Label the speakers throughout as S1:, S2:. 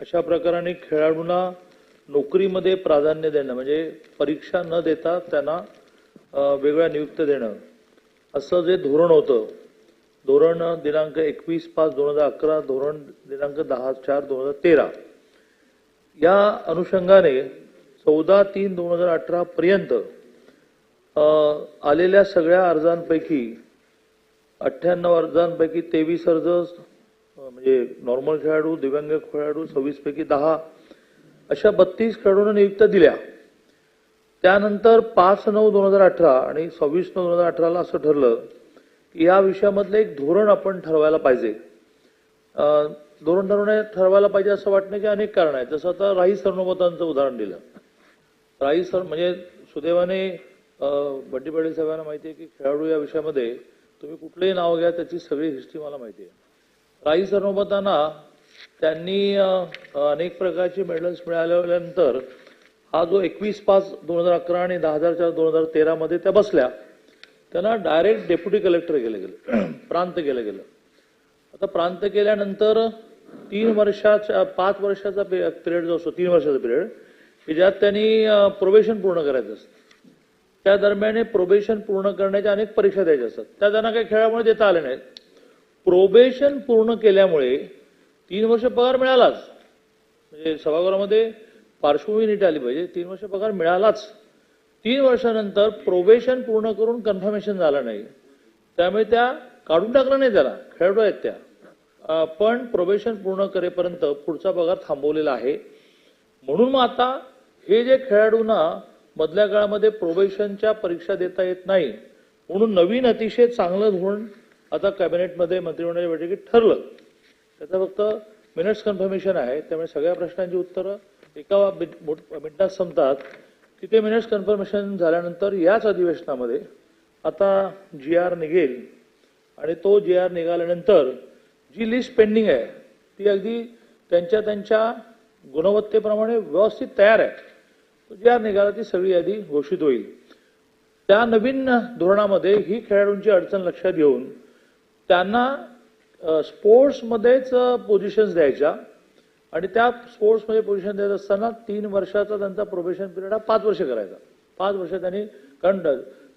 S1: अशा प्रकाराने खेळाडूंना नोकरीमध्ये प्राधान्य देणं म्हणजे परीक्षा न देता त्यांना वेगळ्या नियुक्त देणं. असं जे धोरण होतं धोरण दिनांक एकवीस पाच दोन हजार अकरा धोरण दिनांक दहा चार दोन हजार तेरा या अनुषंगाने चौदा तीन दोन हजार अठरा पर्यंत आलेल्या सगळ्या अर्जांपैकी अठ्ठ्याण्णव अर्जांपैकी तेवीस अर्ज म्हणजे नॉर्मल खेळाडू दिव्यांग खेळाडू सव्वीस पैकी दहा अशा बत्तीस खेळाडूंना नियुक्त दिल्या. त्यानंतर पाच नऊ दोन हजार अठरा आणि सव्वीस नऊ दोन हजार अठराला असं ठरलं की या विषयामधलं एक धोरण आपण ठरवायला पाहिजे. धोरण ठरवण्या ठरवायला पाहिजे असं वाटण्याची अनेक कारण आहेत. जसं आता राही सरनोबतांचं उदाहरण दिलं. राही सर म्हणजे सुदैवाने बड्डी पाटील साहेबांना माहिती आहे की खेळाडू या विषयामध्ये तुम्ही कुठलंही नाव घ्या त्याची सगळी हिस्ट्री मला माहिती आहे. राही सरनोबतांना त्यांनी अनेक प्रकारचे मेडल्स मिळाल्यानंतर हा जो एकवीस पाच दोन हजार अकरा आणि दहा हजार चार दोन हजार तेरामध्ये त्या बसल्या त्यांना डायरेक्ट डेप्युटी कलेक्टर केलं गेलं प्रांत केलं गेलं. आता प्रांत केल्यानंतर तीन वर्षाच्या पाच वर्षाचा पिरियड जो असतो तीन वर्षाचा पिरियड की ज्यात त्यांनी प्रोबेशन पूर्ण करायचं असतं. त्या दरम्यान प्रोबेशन पूर्ण करण्याच्या अनेक परीक्षा द्यायच्या असतात. त्या त्यांना काही खेळामुळे देता आले नाहीत. प्रोबेशन पूर्ण केल्यामुळे तीन वर्ष पगार मिळालाच. म्हणजे सभागृहामध्ये पार्श्वभूमी नीट आली पाहिजे. तीन वर्ष पगार मिळालाच. तीन वर्षानंतर प्रोबेशन पूर्ण करून कन्फर्मेशन झालं नाही. त्यामुळे त्या काढून टाकलं नाही त्याला. खेळाडू आहेत त्या. पण प्रोबेशन पूर्ण करेपर्यंत पुढचा पगार थांबवलेला आहे. म्हणून मग आता हे जे खेळाडूंना मधल्या काळामध्ये प्रोबेशनच्या परीक्षा देता येत नाही म्हणून नवीन अतिशय चांगलं धोरण आता कॅबिनेटमध्ये मंत्रिमंडळाच्या बैठकीत ठरलं. त्याचं फक्त मिनिट्स कन्फर्मेशन आहे. त्यामुळे सगळ्या प्रश्नांची उत्तरं एका मिनिटात संपतात. की ते मिनिट्स कन्फर्मेशन झाल्यानंतर याच अधिवेशनामध्ये आता जी आर निघेल. आणि तो जी आर निघाल्यानंतर जी लिस्ट पेंडिंग आहे ती अगदी त्यांच्या त्यांच्या गुणवत्तेप्रमाणे व्यवस्थित तयार आहे. तो जी आर निघाला ती सगळी यादी घोषित होईल. त्या नवीन धोरणामध्ये ही खेळाडूंची अडचण लक्षात घेऊन त्यांना स्पोर्ट्समध्येच पोझिशन्स द्यायच्या. आणि त्या स्पोर्ट्समध्ये पोझिशन देत असताना तीन वर्षाचा त्यांचा प्रोबेशन पिरियड हा पाच वर्ष करायचा. पाच वर्ष त्यांनी कारण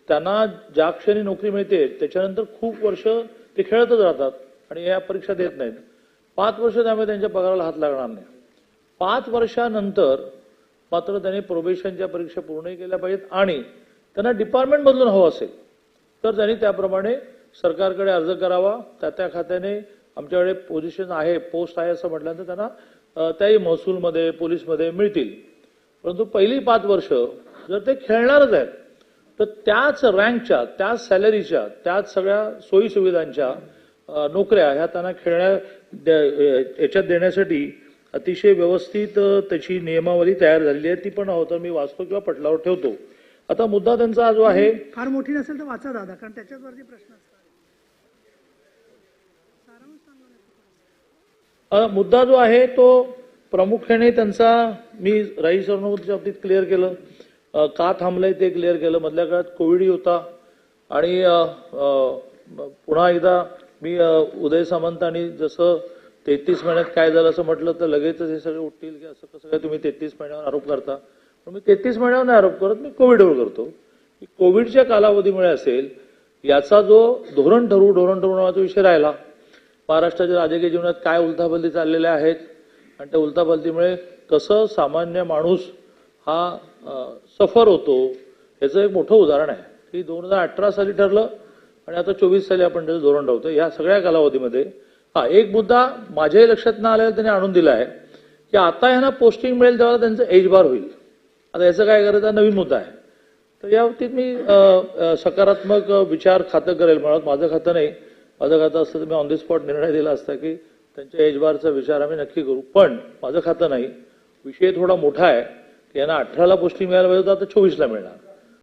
S1: त्यांना ज्या क्षणी नोकरी मिळते त्याच्यानंतर खूप वर्ष ते खेळतच राहतात आणि या परीक्षा देत नाहीत. पाच वर्ष त्यामुळे त्यांच्या पगाराला हात लागणार नाही. पाच वर्षानंतर मात्र त्यांनी प्रोबेशनच्या परीक्षा पूर्णही केल्या पाहिजेत आणि त्यांना डिपार्टमेंट बदलून हवं असेल तर त्यांनी त्याप्रमाणे सरकारकडे अर्ज करावा त्या त्या खात्याने आमच्याकडे पोझिशन आहे पोस्ट आहे असं म्हटल्यानंतर त्यांना त्याही महसूलमध्ये पोलीसमध्ये मिळतील. परंतु पहिली पाच वर्ष जर ते खेळणारच आहेत तर त्याच रँकच्या त्याच सॅलरीच्या त्याच सगळ्या सोयी सुविधांच्या नोकऱ्या ह्या त्यांना खेळण्या याच्यात देण्यासाठी अतिशय व्यवस्थित त्याची नियमावली तयार झालेली आहे. ती पण होतं मी वाचतो किंवा पटलावर ठेवतो. आता मुद्दा त्यांचा जो आहे
S2: फार मोठी नसेल तर वाचा दादा कारण त्याच्यावरती प्रश्न असतात
S1: अ, मुद्दा जो आहे तो प्रामुख्याने त्यांचा मी राही सरनोबतच्या बाबतीत क्लिअर केलं. का थांबलंय ते क्लिअर केलं. मधल्या काळात कोविडही होता. आणि पुन्हा एकदा मी उदय सामंत आणि जसं तेहतीस महिन्यात काय झालं असं म्हटलं तर लगेचच हे सगळे उठतील की असं कसं काय तुम्ही तेहतीस महिन्यावर आरोप करता. पण मी तेहतीस महिन्यावर नाही आरोप करत मी कोविडवर करतो. की कोविडच्या कालावधीमुळे असेल याचा जो धोरण ठरवू धोरण ठरवण्याचा विषय राहिला. महाराष्ट्राच्या राजकीय जीवनात काय उलथापलती चाललेल्या आहेत? आणि त्या उलथापलतीमुळे कसं सामान्य माणूस हा सफर होतो याचं एक मोठं उदाहरण आहे. की दोन हजार अठरा साली ठरलं आणि आता चोवीस साली आपण त्याचं धोरण ठरवतो या सगळ्या कालावधीमध्ये हा एक मुद्दा माझ्याही लक्षात न आलेला त्यांनी आणून दिला आहे की आता यांना पोस्टिंग मिळेल तेव्हा त्यांचं एज बार होईल. आता याचं काय करायचं? नवीन मुद्दा आहे. तर या बाबतीत मी सकारात्मक विचार खातं करेल. म्हणत माझं खातं नाही. माझं खातं असतं तर मी ऑन द स्पॉट निर्णय दिला असता की त्यांच्या एजबारचा विचार आम्ही नक्की करू. पण माझं खातं नाही. विषय थोडा मोठा आहे. की यांना अठराला पोस्टिंग मिळायला पाहिजे तर आता चोवीसला मिळणार.